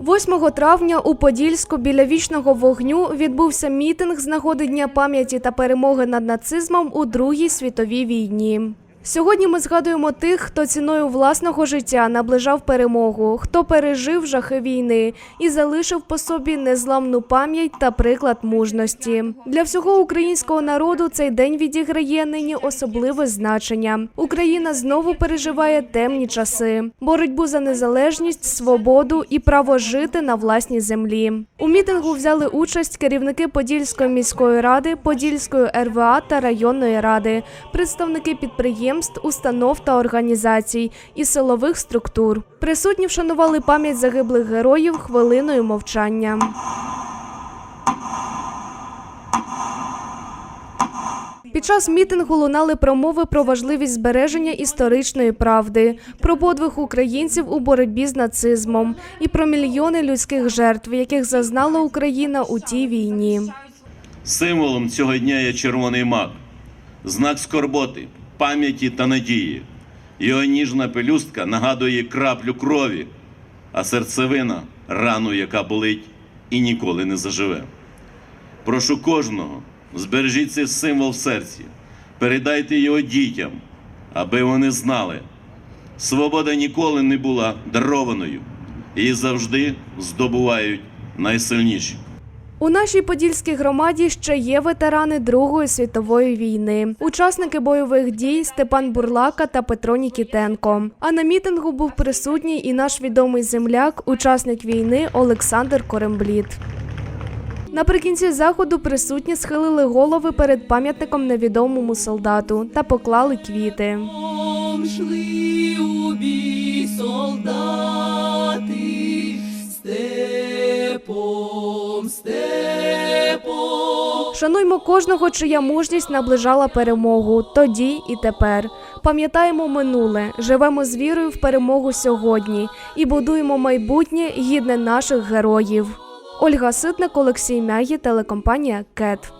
8 травня у Подільську біля вічного вогню відбувся мітинг з нагоди Дня пам'яті та перемоги над нацизмом у Другій світовій війні. Сьогодні ми згадуємо тих, хто ціною власного життя наближав перемогу, хто пережив жахи війни і залишив по собі незламну пам'ять та приклад мужності. Для всього українського народу цей день відіграє нині особливе значення. Україна знову переживає темні часи, боротьбу за незалежність, свободу і право жити на власній землі. У мітингу взяли участь керівники Подільської міської ради, Подільської РВА та районної ради, представники підприємств, установ та організацій і силових структур. Присутні вшанували пам'ять загиблих героїв хвилиною мовчання. Під час мітингу лунали промови про важливість збереження історичної правди, про подвиг українців у боротьбі з нацизмом і про мільйони людських жертв, яких зазнала Україна у тій війні. Символом цього дня є червоний мак, знак скорботи, пам'яті та надії. Його ніжна пелюстка нагадує краплю крові, а серцевина рану, яка болить і ніколи не заживе. Прошу кожного, збережіть цей символ в серці, передайте його дітям, аби вони знали. Свобода ніколи не була дарованою, її завжди здобувають найсильніші. У нашій подільській громаді ще є ветерани Другої світової війни, учасники бойових дій Степан Бурлака та Петро Нікітенко. А на мітингу був присутній і наш відомий земляк, учасник війни Олександр Корембліт. Наприкінці заходу присутні схилили голови перед пам'ятником невідомому солдату та поклали квіти. Шли у солдати, Шануймо кожного, чия мужність наближала перемогу тоді і тепер. Пам'ятаємо минуле, живемо з вірою в перемогу сьогодні і будуємо майбутнє гідне наших героїв. Ольга Ситник, Олексій Мягі, телекомпанія КЕТ.